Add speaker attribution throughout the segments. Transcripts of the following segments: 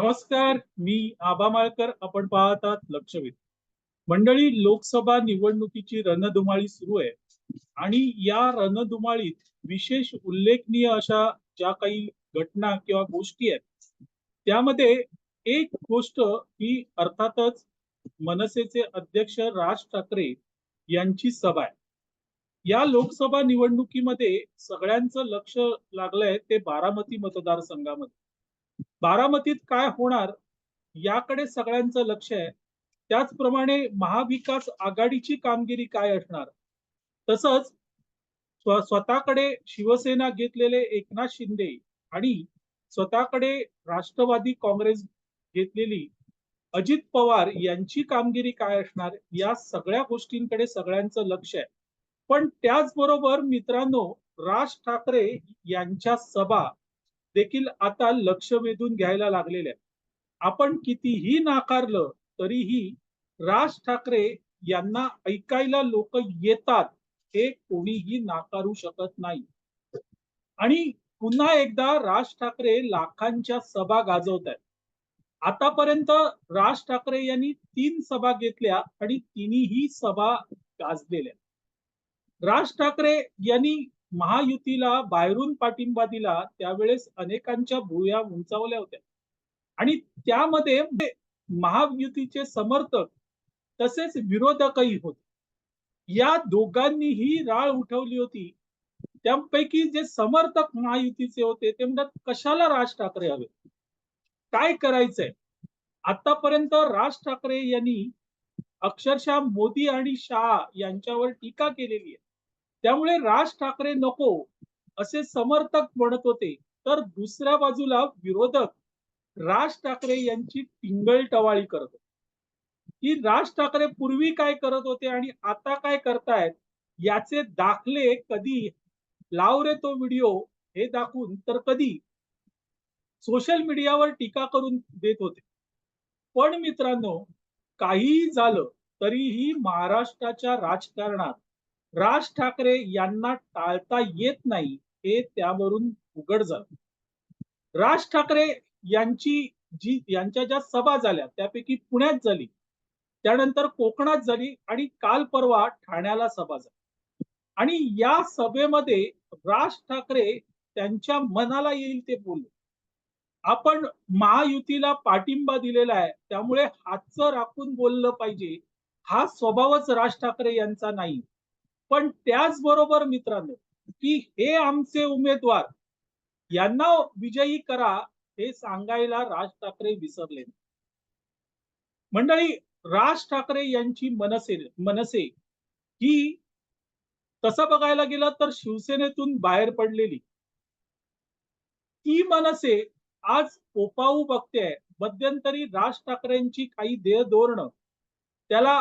Speaker 1: नमस्कार मी आबा माळकर. आपण पाहतात लक्षवेध. मंडळी लोकसभा निवडणुकीची रणधुमाळी सुरू आहे. आणि या रणधुमाळीत विशेष उल्लेखनीय अशा ज्या काही घटना किंवा गोष्टी आहेत त्यामध्ये एक गोष्ट ही अर्थातच मनसेचे अध्यक्ष राज ठाकरे यांची सभा आहे. या लोकसभा निवडणुकीमध्ये सगळ्यांचं लक्ष लागलंय ते बारामती मतदारसंघामध्ये. बारामतीत काय होणार याकडे सगळ्यांचं लक्ष आहे. त्याचप्रमाणे महाविकास आघाडीची कामगिरी काय असणार? तसंच स्वतःकडे शिवसेना घेतलेले एकनाथ शिंदे आणि स्वतःकडे राष्ट्रवादी काँग्रेस घेतलेली अजित पवार यांची कामगिरी काय असणार? या सगळ्या गोष्टींकडे सगळ्यांचं लक्ष आहे. पण त्याचबरोबर मित्रांनो राज ठाकरे यांच्या सभा देखील आता लक्ष वेधून घ्यायला लागलेले आहेत. आपण कितीही नाकारलं तरीही राज ठाकरे यांना ऐकायला लोक येतात हे कोणीही नाकारू शकत नाही. आणि पुन्हा एकदा राज ठाकरे लाखांच्या सभा गाजवत आहेत आतापर्यंत राज ठाकरे यांनी तीन सभा घेतल्या आणि तिन्हीही सभा गाजलेल्या राज ठाकरे यांनी महायुतीला बाहेरून पाठिंबा दिला त्यावेळेस अनेकांच्या भुया उंचावल्या होत्या. आणि त्यामध्ये महायुतीचे समर्थक तसेच विरोधकही होते. या दोघांनीही राळ उठवली होती. त्यापैकी जे समर्थक महायुतीचे होते ते म्हणतात कशाला राज ठाकरे हवे? काय करायचंय? आतापर्यंत राज ठाकरे यांनी अक्षरशः मोदी आणि शहा यांच्यावर टीका केलेली आहे. त्यामुळे राज ठाकरे नको असे समर्थक म्हणत होते. तर दुसऱ्या बाजूला विरोधक राज ठाकरे यांची टिंगल टवाळी करत होते. की राज ठाकरे पूर्वी काय करत होते आणि आता काय करतायत याचे दाखले कधी? लाव रे तो व्हिडिओ हे दाखवून तर कधी? सोशल मीडियावर टीका करून देत होते. पण मित्रांनो काहीही झालं तरीही महाराष्ट्राच्या राजकारणात राज ठाकरे यांना टाळता येत नाही हे त्यावरून उघड झालं. राज ठाकरे यांची जी यांच्या ज्या सभा झाल्या त्यापैकी पुण्यात झाली त्यानंतर कोकणात झाली आणि काल परवा ठाण्याला सभा झाली. आणि या सभेमध्ये राज ठाकरे त्यांच्या मनाला येईल ते बोलले. आपण महायुतीला पाठिंबा दिलेला आहे त्यामुळे हातचं राखून बोललं पाहिजे. हा स्वभावच राज ठाकरे यांचा नाही. पण त्याचबरोबर मित्रांनो की हे आमचे उमेदवार यांना विजयी करा हे सांगायला राज ठाकरे विसरले मंडळी राज ठाकरे यांची मनसे मनसे ही तसं बघायला गेलं तर शिवसेनेतून बाहेर पडलेली. ती मनसे आज ओपाऊ बघते मध्यंतरी राज ठाकरेंची काही देह धोरण त्याला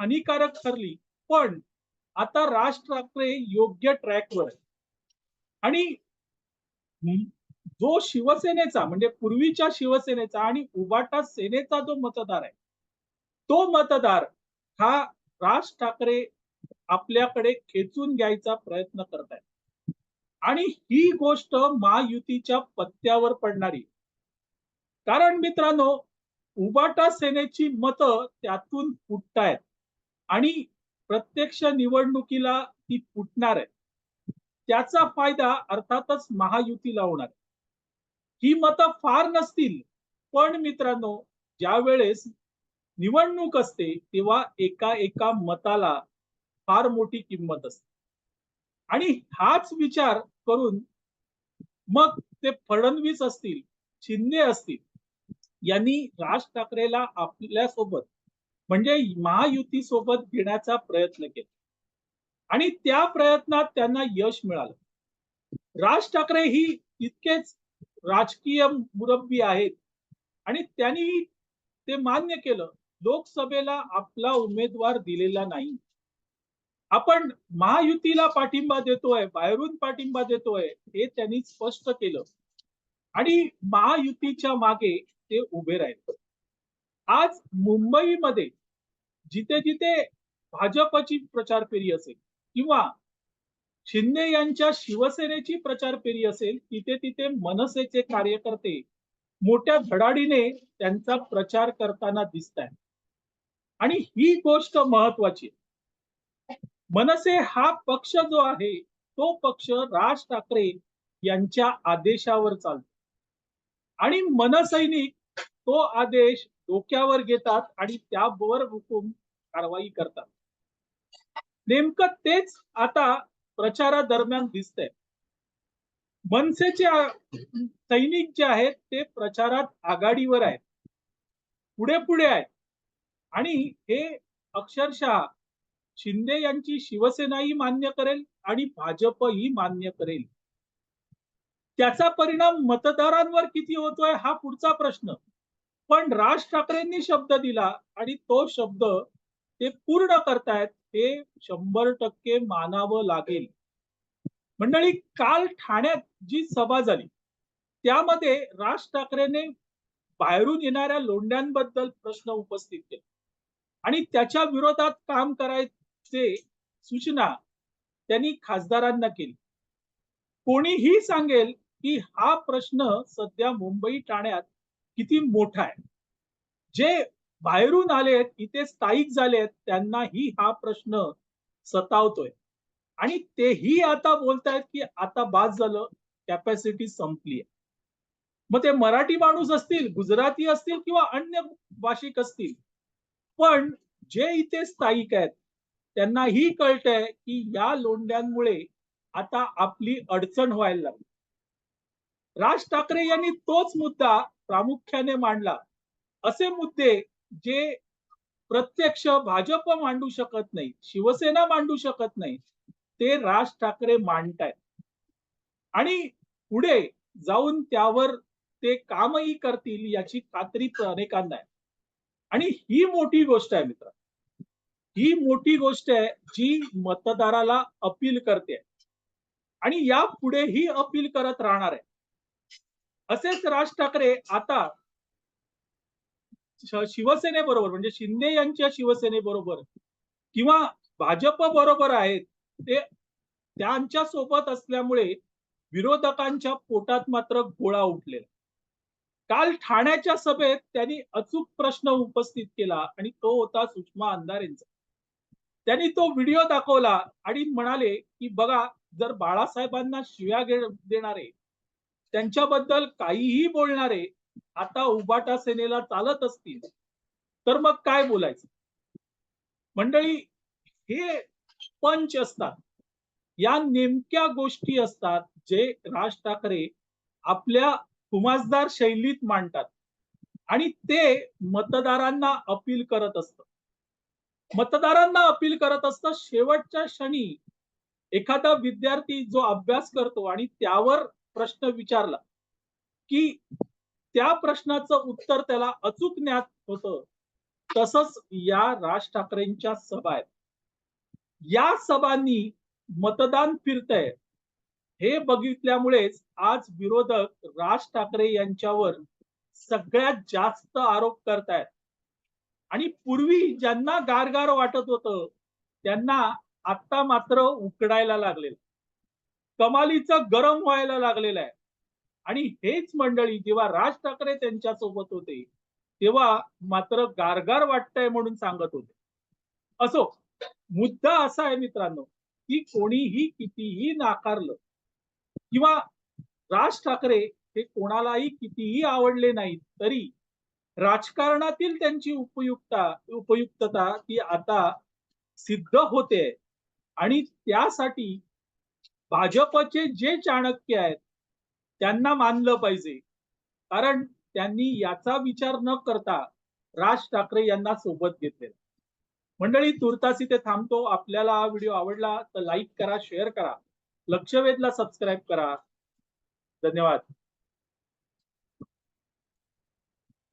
Speaker 1: हानिकारक ठरली. पण आता राज ठाकरे योग्य ट्रॅकवर आहे आणि जो शिवसेनेचा म्हणजे पूर्वीच्या शिवसेनेचा आणि उबाटा सेनेचा जो मतदार आहे तो मतदार हा राज ठाकरे आपल्याकडे खेचून घ्यायचा प्रयत्न करत आहे आणि ही गोष्ट महायुतीच्या पत्त्यावर पडणारी कारण मित्रांनो उबाटा सेनेची मतं त्यातून फुटतायत. आणि प्रत्यक्ष निवडणुकीला ती फुटणार आहे त्याचा फायदा अर्थातच महायुतीला होणार आहे. ही मतं फार नसतील पण मित्रांनो ज्या वेळेस निवडणूक असते तेव्हा एका एका मताला फार मोठी किंमत असते आणि हाच विचार करून मग ते फडणवीस असतील शिंदे असतील यांनी राज ठाकरेला आपल्यासोबत म्हणजे महायुती सोबत घेण्याचा प्रयत्न केला. आणि त्या प्रयत्नात त्यांना यश मिळालं. राज ठाकरे ही इतकेच राजकीय मुरब्बी आहेत. आणि त्यांनी ते मान्य केलं लोकसभेला आपला उमेदवार दिलेला नाही. आपण महायुतीला पाठिंबा देतोय बाहेरून पाठिंबा देतोय हे त्यांनी स्पष्ट केलं. आणि महायुतीच्या मागे ते उभे राहिले. आज मुंबईमध्ये जिथे जिथे भाजपची प्रचार फेरी असेल किंवा शिंदे यांच्या शिवसेनेची प्रचार फेरी असेल तिथे तिथे मनसेचे कार्यकर्ते मोठ्या धडाडीने त्यांचा प्रचार करताना दिसत आहे आणि ही गोष्ट महत्वाची आहे. मनसे हा पक्ष जो आहे तो पक्ष राज ठाकरे यांच्या आदेशावर चालतो आणि मनसैनिक तो आदेश डोक्यावर घेतात आणि त्यावर हुकूम कारवाई करतात. नेमकं तेच आता प्रचारादरम्यान दिसतंय. मनसेचे सैनिक जे आहेत ते प्रचारात आघाडीवर आहेत. पुढे पुढे आहेत. आणि हे अक्षरशः शिंदे यांची शिवसेनाही मान्य करेल आणि भाजपही मान्य करेल. त्याचा परिणाम मतदारांवर किती होतोय हा पुढचा प्रश्न. पण राज ठाकरेंनी शब्द दिला आणि तो शब्द ते पूर्ण करतायत हे शंभर टक्के मानावं लागेल. मंडळी काल ठाण्यात जी सभा झाली त्यामध्ये राज ठाकरेने बाहेरून येणाऱ्या लोंढ्यांबद्दल प्रश्न उपस्थित केले. आणि त्याच्या विरोधात काम करायचे सूचना त्यांनी खासदारांना केली. कोणीही सांगेल की हा प्रश्न सध्या मुंबई ठाण्यात किती मोठा आहे. जे बाहेरून आलेत इथे स्थायिक झालेत त्यांनाही हा प्रश्न सतावतोय. आणि तेही आता बोलतायत की आता बाद झालं कॅपॅसिटी संपली आहे मग ते मराठी माणूस असतील गुजराती असतील किंवा अन्य भाषिक असतील पण जे इथे स्थायिक आहेत त्यांनाही कळतंय की या लोंढ्यांमुळे आता आपली अडचण व्हायला लागली. राज ठाकरे यांनी तोच मुद्दा प्रामुख्याने मांडला. असे मुद्दे जे प्रत्यक्ष भाजप मांडू शकत नाही शिवसेना मांडू शकत नाही ते राज ठाकरे मांडतायत. आणि पुढे जाऊन त्यावर ते कामही करतील याची खात्री अनेकांना आहे. आणि ही मोठी गोष्ट आहे मित्र. ही मोठी गोष्ट आहे जी मतदाराला अपील करते. आणि या पुढेही अपील करत राहणार आहे. असेच राज ठाकरे आता शिवसेनेबरोबर म्हणजे शिंदे यांच्या शिवसेनेबरोबर किंवा भाजप बरोबर आहेत ते त्यांच्यासोबत असल्यामुळे विरोधकांच्या पोटात मात्र गोळा उठलेला. काल ठाण्याच्या सभेत त्यांनी अचूक प्रश्न उपस्थित केला आणि तो होता सुषमा अंधारेंचा. त्यांनी तो व्हिडिओ दाखवला आणि म्हणाले की बघा जर बाळासाहेबांना शिव्या देणारे त्यांच्याबद्दल काहीही बोलणारे आता उबाटा सेनेला चालत असतील तर मग काय बोलायचं? मंडळी हे पंच असतात. या नेमक्या गोष्टी असतात जे राज ठाकरे आपल्या खुमासदार शैलीत मांडतात. आणि ते मतदारांना अपील करत असत. मतदारांना अपील करत असत शेवटच्या क्षणी एखादा विद्यार्थी जो अभ्यास करतो आणि त्यावर प्रश्न विचारला की त्या प्रश्नाचं उत्तर त्याला अचूक ज्ञात होतं. तसंच या राज ठाकरेंच्या सभा आहेत या सभांनी मतदान फिरतय. हे बघितल्यामुळेच आज विरोधक राज ठाकरे यांच्यावर सगळ्यात जास्त आरोप करतायत. आणि पूर्वी ज्यांना गारगार वाटत होतं त्यांना आता मात्र उकडायला लागलेलं. कमालीचं गरम व्हायला लागलेलं आहे. आणि हेच मंडळी जेव्हा राज ठाकरे त्यांच्यासोबत होते तेव्हा मात्र गारगार वाटतंय म्हणून सांगत होते. असो मुद्दा असा आहे मित्रांनो की कोणीही कितीही नाकारलं किंवा राज ठाकरे हे कोणालाही कितीही आवडले नाहीत तरी राजकारणातील त्यांची उपयुक्ता उपयुक्तता ती आता सिद्ध होते आणि त्यासाठी भाजपचे जे चाणक्य आहेत त्यांना मानलं पाहिजे. कारण त्यांनी याचा विचार न करता राज ठाकरे यांना सोबत घेतलेला मंडळी तुर्तास इथे थांबतो. आपल्याला हा व्हिडिओ आवडला तर लाईक करा शेअर करा. लक्षवेधला सबस्क्राईब करा. धन्यवाद.